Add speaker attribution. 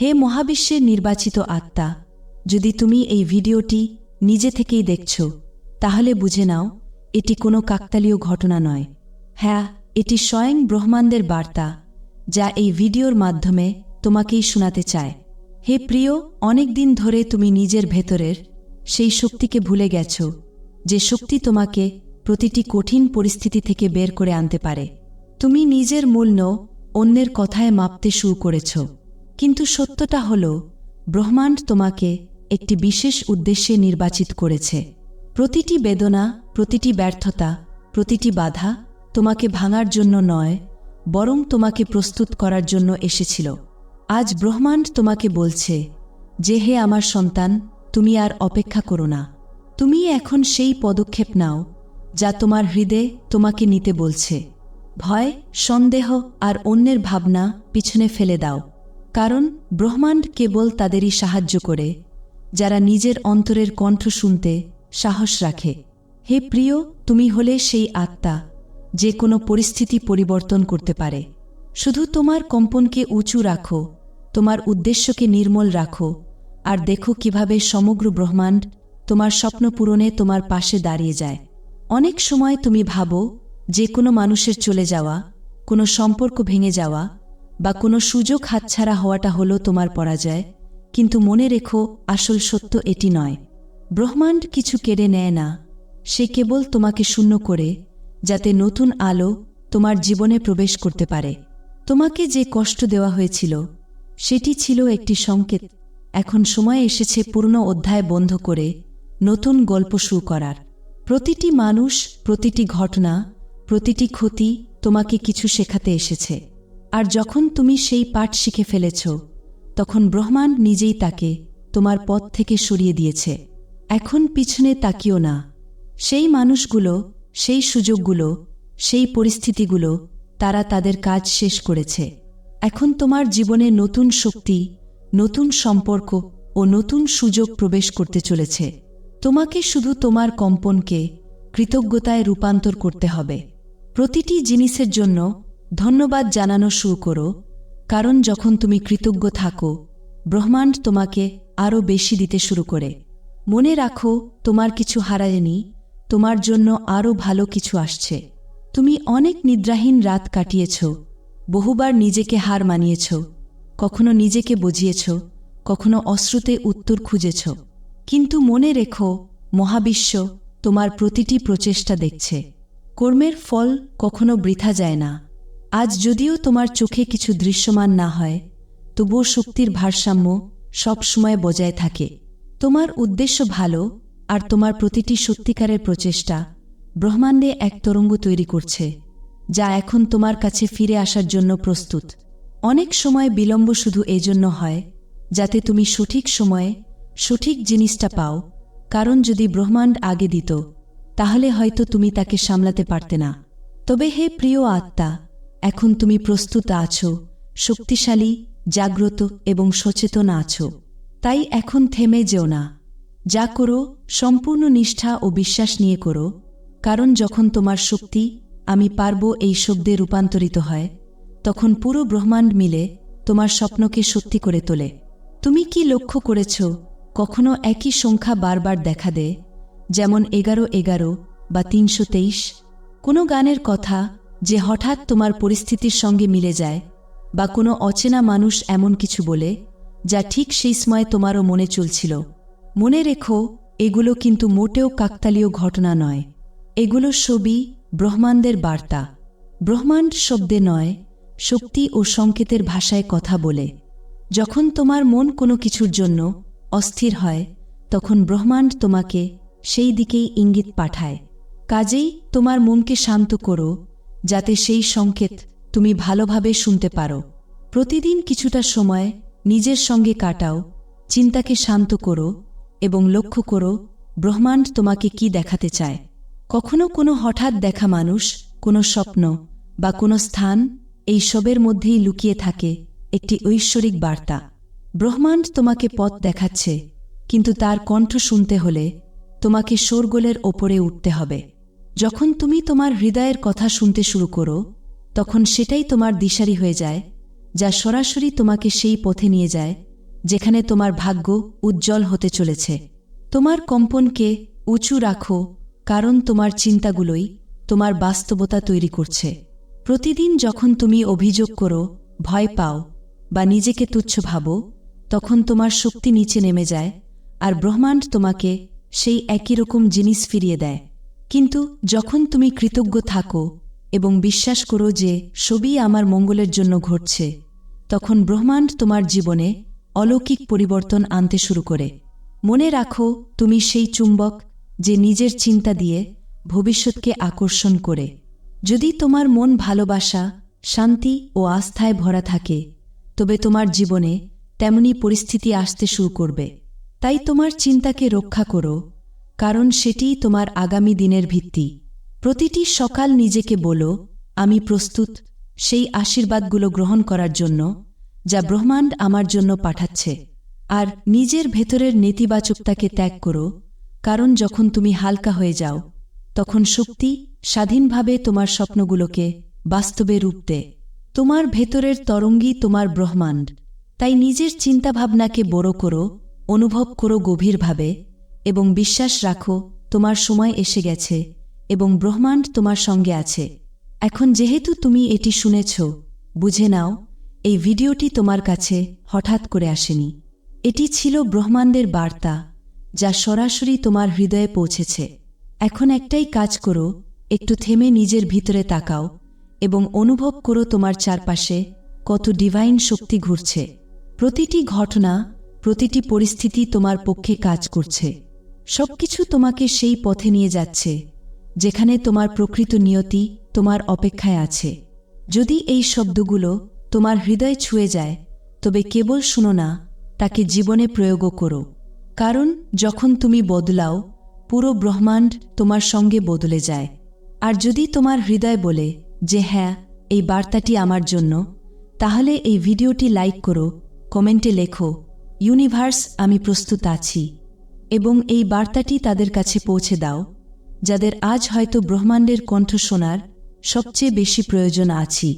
Speaker 1: হে মহাবিশ্বের নির্বাচিত আত্মা, যদি তুমি এই ভিডিওটি নিজে থেকেই দেখছ, তাহলে বুঝে নাও, এটি কোনো কাকতালীয় ঘটনা নয়। হ্যাঁ এটি স্বয়ং ব্রহ্মাণ্ডের বার্তা, যা এই ভিডিওর মাধ্যমে তোমাকেই শোনাতে চায়। হে প্রিয়, অনেক দিন ধরে তুমি নিজের ভেতরের সেই শক্তিকে ভুলে গেছ, যে শক্তি তোমাকে প্রতিটি কঠিন পরিস্থিতি থেকে বের করে আনতে পারে। তুমি নিজের মূল্য অন্যের কথায় মাপতে শুরু করেছ। কিন্তু সত্যটা হল, ব্রহ্মাণ্ড তোমাকে একটি বিশেষ উদ্দেশ্যে নির্বাচিত করেছে। প্রতিটি বেদনা, প্রতিটি ব্যর্থতা, প্রতিটি বাধা তোমাকে ভাঙার জন্য নয়, বরং তোমাকে প্রস্তুত করার জন্য এসেছিল। আজ ব্রহ্মাণ্ড তোমাকে বলছে, যে হে আমার সন্তান, তুমি আর অপেক্ষা করো না। তুমি এখন সেই পদক্ষেপ নাও, যা তোমার হৃদয়ে তোমাকে নিতে বলছে। ভয়, সন্দেহ আর অন্যের ভাবনা পিছনে ফেলে দাও। কারণ ব্রহ্মাণ্ড কেবল তাদেরই সাহায্য করে, যারা নিজের অন্তরের কণ্ঠ শুনতে সাহস রাখে। হে প্রিয়, তুমি হলে সেই আত্মা, যে কোনো পরিস্থিতি পরিবর্তন করতে পারে। শুধু তোমার কম্পনকে উঁচু রাখো, তোমার উদ্দেশ্যকে নির্মল রাখো, আর দেখো কীভাবে সমগ্র ব্রহ্মাণ্ড তোমার স্বপ্ন পূরণে তোমার পাশে দাঁড়িয়ে যায়। অনেক সময় তুমি ভাবো, যে কোনো মানুষের চলে যাওয়া, কোনো সম্পর্ক ভেঙে যাওয়া বা কোনো সুযোগ হাতছাড়া হওয়াটা হলো তোমার পরাজয়। কিন্তু মনে রেখো, আসল সত্য এটি নয়। ব্রহ্মাণ্ড কিছু কেড়ে নেয় না। সে কেবল তোমাকে শূন্য করে, যাতে নতুন আলো তোমার জীবনে প্রবেশ করতে পারে। তোমাকে যে কষ্ট দেওয়া হয়েছিল, সেটি ছিল একটি সংকেত। এখন সময় এসেছে পূর্ণ অধ্যায় বন্ধ করে নতুন গল্প শুরু করার। প্রতিটি মানুষ, প্রতিটি ঘটনা, প্রতিটি ক্ষতি তোমাকে কিছু শেখাতে এসেছে। আর যখন তুমি সেই পাঠ শিখে ফেলেছ, তখন ব্রহ্মাণ্ড নিজেই তাকে তোমার পথ থেকে সরিয়ে দিয়েছে। এখন পিছনে তাকিও না। সেই মানুষগুলো, সেই সুযোগগুলো, সেই পরিস্থিতিগুলো, তারা তাদের কাজ শেষ করেছে। এখন তোমার জীবনে নতুন শক্তি, নতুন সম্পর্ক ও নতুন সুযোগ প্রবেশ করতে চলেছে। তোমাকে শুধু তোমার কম্পনকে কৃতজ্ঞতায় রূপান্তর করতে হবে। প্রতিটি জিনিসের জন্য ধন্যবাদ জানানো শুরু করো, কারণ যখন তুমি কৃতজ্ঞ থাকো, ব্রহ্মাণ্ড তোমাকে আরও বেশি দিতে শুরু করে। মনে রাখো, তোমার কিছু হারায়নি, তোমার জন্য আরও ভালো কিছু আসছে। তুমি অনেক নিদ্রাহীন রাত কাটিয়েছ, বহুবার নিজেকে হার মানিয়েছ, কখনো নিজেকে বুঝিয়েছ, কখনো অশ্রুতে উত্তর খুঁজেছ। কিন্তু মনে রেখো, মহাবিশ্ব তোমার প্রতিটি প্রচেষ্টা দেখছে। কর্মের ফল কখনো বৃথা যায় না। আজ যদিও তোমার চোখে কিছু দৃশ্যমান না হয়, তবুও শক্তির ভারসাম্য সবসময় বজায় থাকে। তোমার উদ্দেশ্য ভালো, আর তোমার প্রতিটি সত্যিকারের প্রচেষ্টা ব্রহ্মাণ্ডে এক তরঙ্গ তৈরি করছে, যা এখন তোমার কাছে ফিরে আসার জন্য প্রস্তুত। অনেক সময় বিলম্ব শুধু এজন্য হয়, যাতে তুমি সঠিক সময়ে সঠিক জিনিসটা পাও, কারণ যদি ব্রহ্মাণ্ড আগে দিত, তাহলে হয়তো তুমি তাকে সামলাতে পারতে না। তবে হে প্রিয় আত্মা এখন তুমি প্রস্তুত আছো, শক্তিশালী, জাগ্রত এবং সচেতন আছো। তাই এখন থেমে যেও না। যা করো, সম্পূর্ণ নিষ্ঠা ও বিশ্বাস নিয়ে করো, কারণ যখন তোমার শক্তি, আমি পারব এই শব্দে রূপান্তরিত হয়, তখন পুরো ব্রহ্মাণ্ড মিলে তোমার স্বপ্নকে সত্যি করে তোলে। তুমি কি লক্ষ্য করেছ, কখনো একই সংখ্যা বারবার দেখা দেয়, যেমন এগারো এগারো বা তিনশো তেইশ? কোনো গানের কথা যে হঠাৎ তোমার পরিস্থিতির সঙ্গে মিলে যায়, বা কোনো অচেনা মানুষ এমন কিছু বলে, যা ঠিক সেই সময় তোমারও মনে চলছিল। মনে রেখো, এগুলো কিন্তু মোটেও কাকতালীয় ঘটনা নয়। এগুলো ছবি, ব্রহ্মাণ্ডের বার্তা। ব্রহ্মাণ্ড শব্দে নয়, শক্তি ও সংকেতের ভাষায় কথা বলে। যখন তোমার মন কোনো কিছুর জন্য অস্থির হয়, তখন ব্রহ্মাণ্ড তোমাকে সেই দিকেই ইঙ্গিত পাঠায়। কাজেই তোমার মনকে শান্ত করো যাতে সেই সংকেত তুমি ভালোভাবে শুনতে পারো। প্রতিদিন কিছুটা সময় নিজের সঙ্গে কাটাও, চিন্তাকে শান্ত করো এবং লক্ষ্য করো ব্রহ্মাণ্ড তোমাকে কি দেখাতে চায়। কখনো কোনো হঠাৎ দেখা মানুষ, কোনো স্বপ্ন বা কোনো স্থান এই সবের মধ্যেই লুকিয়ে থাকে একটি ঐশ্বরিক বার্তা। ব্রহ্মাণ্ড তোমাকে পথ দেখাচ্ছে, কিন্তু তার কণ্ঠ শুনতে হলে তোমাকে শোরগোলের ওপরে উঠতে হবে। যখন তুমি তোমার হৃদয়ের কথা শুনতে শুরু করো, তখন সেটাই তোমার দিশারি হয়ে যায়, যা সরাসরি তোমাকে সেই পথে নিয়ে যায়, যেখানে তোমার ভাগ্য উজ্জ্বল হতে চলেছে। তোমার কম্পনকে উঁচু রাখো, কারণ তোমার চিন্তাগুলোই তোমার বাস্তবতা তৈরি করছে। প্রতিদিন যখন তুমি অভিযোগ করো, ভয় পাও, বা নিজেকে তুচ্ছ ভাবো, তখন তোমার শক্তি নিচে নেমে যায়, আর ব্রহ্মাণ্ড তোমাকে সেই একই রকম জিনিস ফিরিয়ে দেয়। কিন্তু যখন তুমি কৃতজ্ঞ থাকো এবং বিশ্বাস করো যে সবই আমার মঙ্গলের জন্য ঘটছে, তখন ব্রহ্মাণ্ড তোমার জীবনে অলৌকিক পরিবর্তন আনতে শুরু করে। মনে রাখো, তুমি সেই চুম্বক যে নিজের চিন্তা দিয়ে ভবিষ্যৎকে আকর্ষণ করে। যদি তোমার মন ভালোবাসা, শান্তি ও আস্থায় ভরা থাকে, তবে তোমার জীবনে তেমনি পরিস্থিতি আসতে শুরু করবে। তাই তোমার চিন্তাকে রক্ষা করো কারণ সেটিই তোমার আগামী দিনের ভিত্তি। প্রতিটি সকাল নিজেকে বলো, আমি প্রস্তুত, সেই আশীর্বাদগুলো গ্রহণ করার জন্য, যা ব্রহ্মাণ্ড আমার জন্য পাঠাচ্ছে। আর নিজের ভেতরের নেতিবাচকতাকে ত্যাগ করো, কারণ যখন তুমি হালকা হয়ে যাও, তখন শক্তি স্বাধীনভাবে তোমার স্বপ্নগুলোকে বাস্তবে রূপ দেয় তোমার ভেতরের তরঙ্গই তোমার ব্রহ্মাণ্ড। তাই নিজের চিন্তাভাবনাকে বড় করো, অনুভব করো গভীরভাবে এবং বিশ্বাস রাখো, তোমার সময় এসে গেছে, এবং ব্রহ্মাণ্ড তোমার সঙ্গে আছে। এখন যেহেতু তুমি এটি শুনেছ, বুঝে নাও, এই ভিডিওটি তোমার কাছে হঠাৎ করে আসেনি। এটি ছিল ব্রহ্মাণ্ডের বার্তা, যা সরাসরি তোমার হৃদয়ে পৌঁছেছে। এখন একটাই কাজ করো, একটু থেমে নিজের ভিতরে তাকাও, এবং অনুভব করো তোমার চারপাশে কত ডিভাইন শক্তি ঘুরছে। প্রতিটি ঘটনা, প্রতিটি পরিস্থিতি তোমার পক্ষে কাজ করছে। সবকিছু তোমাকে সেই পথে নিয়ে যাচ্ছে, যেখানে তোমার প্রকৃত নিয়তি তোমার অপেক্ষায় আছে। যদি এই শব্দগুলো তোমার হৃদয় ছুঁয়ে যায়, তবে কেবল শুনো না, তাকে জীবনে প্রয়োগও করো। কারণ যখন তুমি বদলাও, পুরো ব্রহ্মাণ্ড তোমার সঙ্গে বদলে যায়। আর যদি তোমার হৃদয় বলে যে হ্যাঁ এই বার্তাটি আমার জন্য, তাহলে এই ভিডিওটি লাইক করো, কমেন্টে লেখো, ইউনিভার্স, আমি প্রস্তুত আছি। এবং এই বার্তাটি তাদের কাছে পৌঁছে দাও, যাদের আজ হয়তো ব্রহ্মাণ্ডের কণ্ঠ শোনার সবচেয়ে বেশি প্রয়োজন আছি।